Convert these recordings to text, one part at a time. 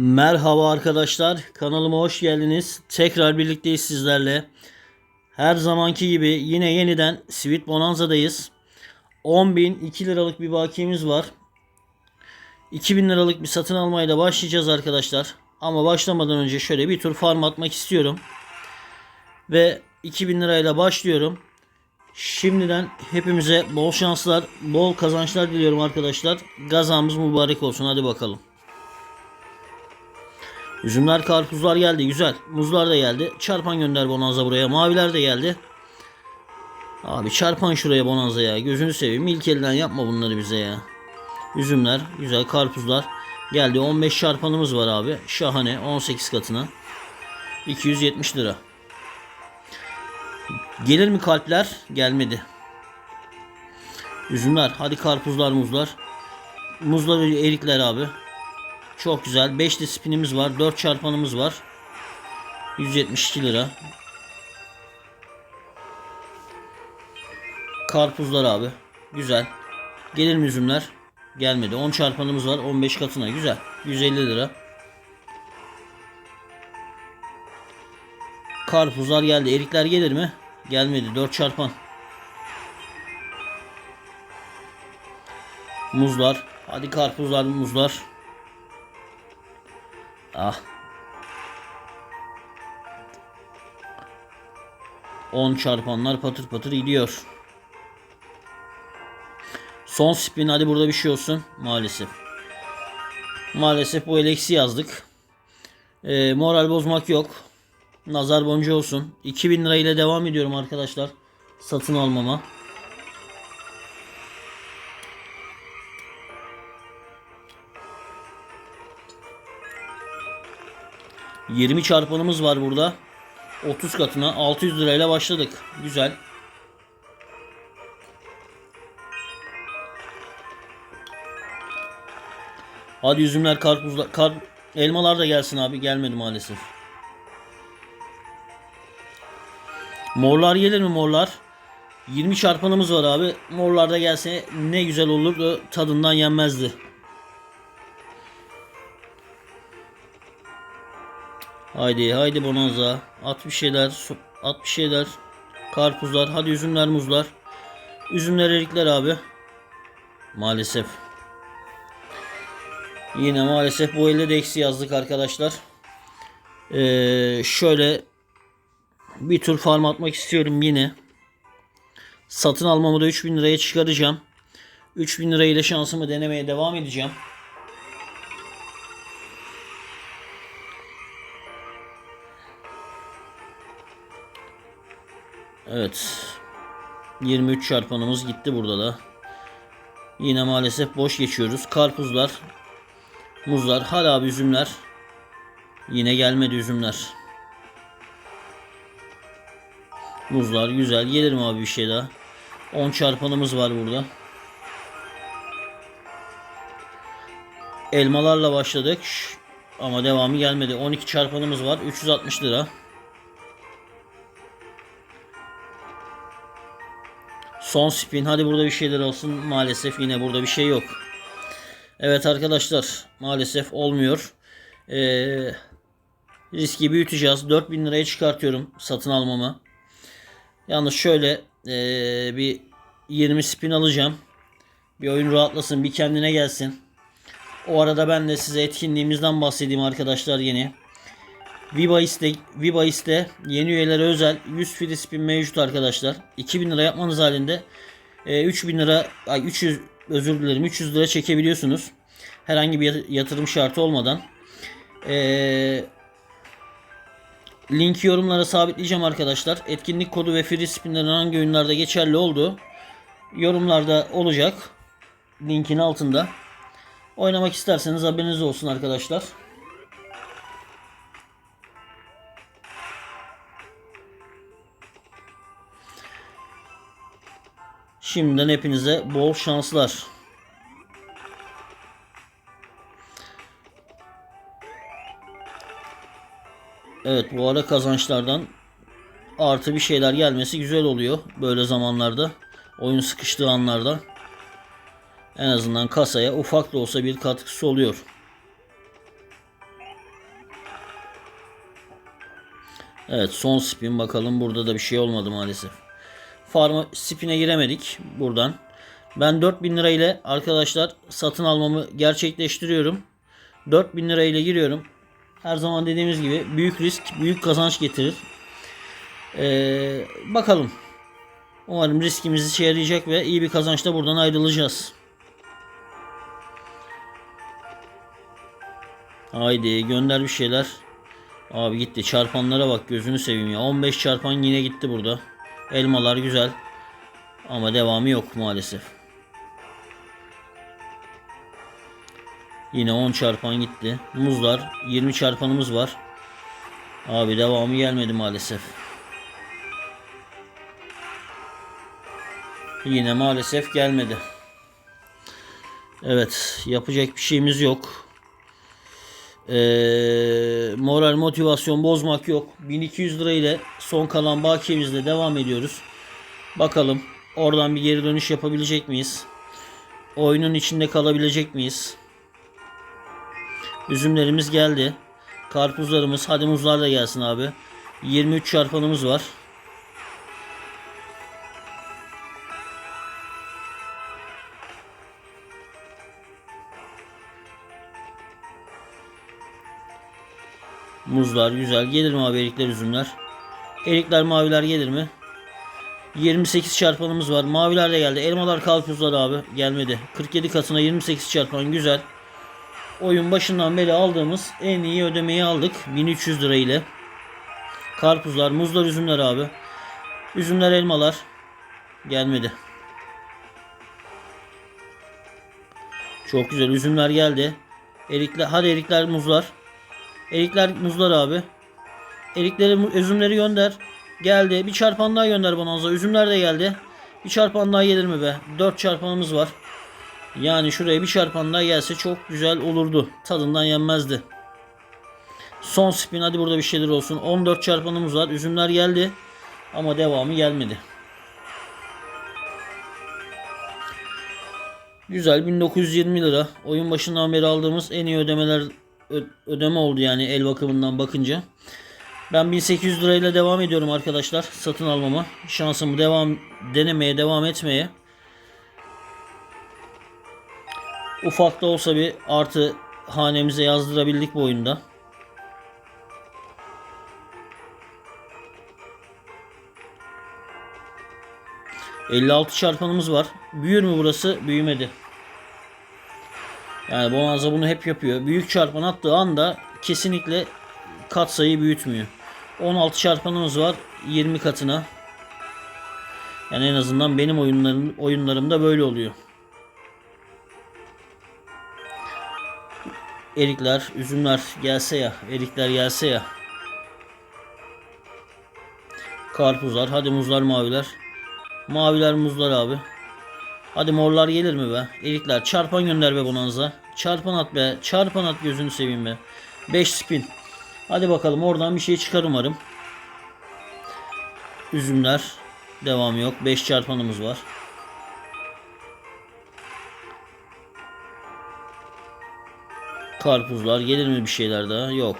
Merhaba arkadaşlar, kanalıma hoş geldiniz. Tekrar birlikteyiz sizlerle. Her zamanki gibi yine yeniden Sweet Bonanza'dayız. 10.002 liralık bir bakiyemiz var. 2000 liralık bir satın almayla başlayacağız arkadaşlar. Ama başlamadan önce şöyle bir tur farm atmak istiyorum. Ve 2000 lirayla başlıyorum. Şimdiden hepimize bol şanslar, bol kazançlar diliyorum arkadaşlar. Gazamız mübarek olsun. Hadi bakalım. Üzümler, karpuzlar geldi. Güzel. Muzlar da geldi. Çarpan gönder Bonanza buraya. Maviler de geldi. Abi çarpan şuraya Bonanza ya. Gözünü seveyim. İlk elden yapma bunları bize ya. Üzümler, güzel karpuzlar geldi. 15 çarpanımız var abi. Şahane. 18 katına. 270 lira. Gelir mi kalpler? Gelmedi. Üzümler. Hadi karpuzlar, muzlar. Muzlar erikler abi. Çok güzel. 5 spinimiz var. 4 çarpanımız var. 172 lira. Karpuzlar abi. Güzel. Gelir mi üzümler? Gelmedi. 10 çarpanımız var. 15 katına. Güzel. 150 lira. Karpuzlar geldi. Erikler gelir mi? Gelmedi. 4 çarpan. Muzlar. Hadi karpuzlar, muzlar. Ah. 10 çarpanlar patır patır gidiyor. Son spin hadi burada bir şey olsun. Maalesef. Maalesef bu eleksi yazdık. Ee, moral bozmak yok. Nazar boncuğu olsun. 2000 lira ile devam ediyorum arkadaşlar. Satın almama. ...20 çarpanımız var burada. 30 katına 600 lirayla başladık. Güzel. Hadi üzümler, karpuzlar, kar, elmalar da gelsin abi. Gelmedi maalesef. Morlar gelir mi morlar? 20 çarpanımız var abi. Morlar da gelse ne güzel olurdu. Tadından yenmezdi. Haydi haydi bonanza. At bir şeyler. At bir şeyler. Karpuzlar. Hadi üzümler muzlar. Üzümler erikler abi. Maalesef. Yine maalesef bu elde de eksi yazdık arkadaşlar. Ee, şöyle bir tur farm atmak istiyorum yine. Satın almamı da 3000 liraya çıkaracağım. 3000 lirayla şansımı denemeye devam edeceğim. Evet. 23 çarpanımız gitti burada da. Yine maalesef boş geçiyoruz. Karpuzlar, muzlar, hala üzümler. Yine gelmedi üzümler. Muzlar güzel. Gelir mi abi bir şey daha? 10 çarpanımız var burada. Elmalarla başladık. Ama devamı gelmedi. 12 çarpanımız var. 360 lira. Son spin. Hadi burada bir şeyler olsun. Maalesef yine burada bir şey yok. Evet arkadaşlar. Maalesef olmuyor. Ee, riski büyüteceğiz. 4000 liraya çıkartıyorum satın almamı. Yalnız şöyle eee, bir 20 spin alacağım. Bir oyun rahatlasın, bir kendine gelsin. O arada ben de size etkinliğimizden bahsedeyim arkadaşlar yeni. Vibais'te, Vibais'te yeni üyelere özel 100 free spin mevcut arkadaşlar. 2000 lira yapmanız halinde e, 3000 lira, ay 300 özür dilerim 300 lira çekebiliyorsunuz. Herhangi bir yatırım şartı olmadan. Eee Linki yorumlara sabitleyeceğim arkadaşlar. Etkinlik kodu ve free spinlerin hangi oyunlarda geçerli olduğu yorumlarda olacak. Linkin altında. Oynamak isterseniz haberiniz olsun arkadaşlar. Şimdiden hepinize bol şanslar. Evet bu ara kazançlardan artı bir şeyler gelmesi güzel oluyor böyle zamanlarda. Oyun sıkıştığı anlarda. En azından kasaya ufak da olsa bir katkısı oluyor. Evet son spin bakalım burada da bir şey olmadı maalesef. Farma spin'e giremedik buradan. Ben 4000 lira ile arkadaşlar satın almamı gerçekleştiriyorum. 4000 lira ile giriyorum. Her zaman dediğimiz gibi büyük risk büyük kazanç getirir. Ee, bakalım. Umarım riskimiz işe yarayacak ve iyi bir kazançla buradan ayrılacağız. Haydi gönder bir şeyler. Abi gitti. Çarpanlara bak gözünü seveyim ya. 15 çarpan yine gitti burada. Elmalar güzel. Ama devamı yok maalesef. Yine 10 çarpan gitti. Muzlar 20 çarpanımız var. Abi devamı gelmedi maalesef. Yine maalesef gelmedi. Evet yapacak bir şeyimiz yok. Ee, moral motivasyon bozmak yok. 1200 lira ile son kalan bakiyemizle devam ediyoruz. Bakalım oradan bir geri dönüş yapabilecek miyiz? Oyunun içinde kalabilecek miyiz? Üzümlerimiz geldi. Karpuzlarımız hadi muzlar da gelsin abi. 23 çarpanımız var. Muzlar güzel. Gelir mi abi erikler üzümler? Erikler maviler gelir mi? 28 çarpanımız var. Maviler de geldi. Elmalar karpuzlar abi. Gelmedi. 47 katına 28 çarpan güzel. Oyun başından beri aldığımız en iyi ödemeyi aldık. 1300 lira ile. Karpuzlar, muzlar, üzümler abi. Üzümler, elmalar. Gelmedi. Çok güzel. Üzümler geldi. Erikler, hadi erikler, muzlar. Erikler, muzlar abi. Erikleri, üzümleri gönder. Geldi. Bir çarpan daha gönder bonanza. Üzümler de geldi. Bir çarpan daha gelir mi be? 4 çarpanımız var. Yani şuraya bir çarpan daha gelse çok güzel olurdu. Tadından yenmezdi. Son spin hadi burada bir şeyler olsun. 14 çarpanımız var. Üzümler geldi. Ama devamı gelmedi. Güzel 1920 lira. Oyun başından beri aldığımız en iyi ödemeler ödeme oldu yani el bakımından bakınca. Ben 1800 lirayla devam ediyorum arkadaşlar satın almama. Şansımı devam denemeye devam etmeye. Ufak da olsa bir artı hanemize yazdırabildik bu oyunda. ...56 çarpanımız var. Büyür mü burası? Büyümedi. Yani Bonanza bunu hep yapıyor. Büyük çarpan attığı anda kesinlikle katsayı büyütmüyor. 16 çarpanımız var 20 katına. Yani en azından benim oyunlarım oyunlarımda böyle oluyor. Erikler, üzümler gelse ya, erikler gelse ya. Karpuzlar, hadi muzlar, maviler. Maviler, muzlar abi. Hadi morlar gelir mi be? Erikler, çarpan gönder be bonanza. Çarpan at be, çarpan at gözünü seveyim be. 5 spin. Hadi bakalım oradan bir şey çıkar umarım. Üzümler. Devam yok. 5 çarpanımız var. Karpuzlar. Gelir mi bir şeyler daha? Yok.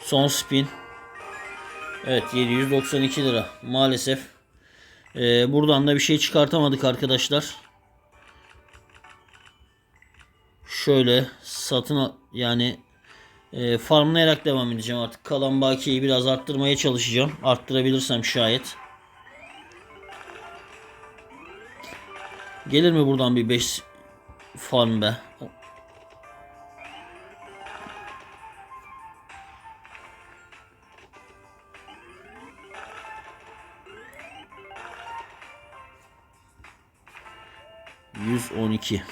Son spin. Evet 792 lira. Maalesef. Ee, buradan da bir şey çıkartamadık arkadaşlar. Şöyle satın yani e, farmlayarak devam edeceğim artık. Kalan bakiyeyi biraz arttırmaya çalışacağım. Arttırabilirsem şayet. Gelir mi buradan bir 5 farm be? Yüz on iki.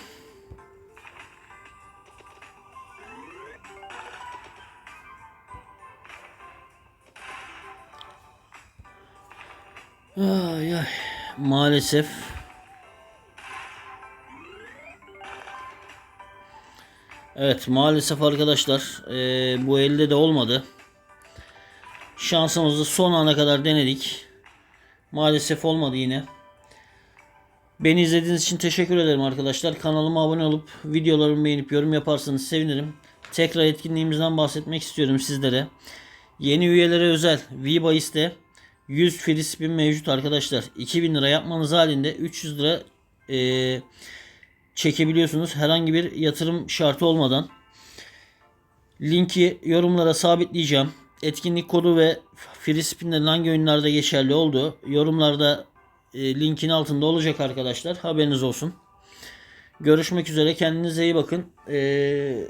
Ay ay. Maalesef. Evet maalesef arkadaşlar eee, bu elde de olmadı. Şansımızı son ana kadar denedik. Maalesef olmadı yine. Beni izlediğiniz için teşekkür ederim arkadaşlar. Kanalıma abone olup videolarımı beğenip yorum yaparsanız sevinirim. tekrar etkinliğimizden bahsetmek istiyorum sizlere. Yeni üyelere özel V-Bahis'te 100 free spin mevcut arkadaşlar. 2000 lira yapmanız halinde 300 lira eee, çekebiliyorsunuz. Herhangi bir yatırım şartı olmadan. Linki yorumlara sabitleyeceğim. Etkinlik kodu ve free spinlerin hangi oyunlarda geçerli olduğu yorumlarda e, linkin altında olacak arkadaşlar. Haberiniz olsun. Görüşmek üzere. Kendinize iyi bakın. E,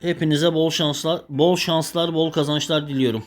hepinize bol şanslar, bol şanslar, bol kazançlar diliyorum.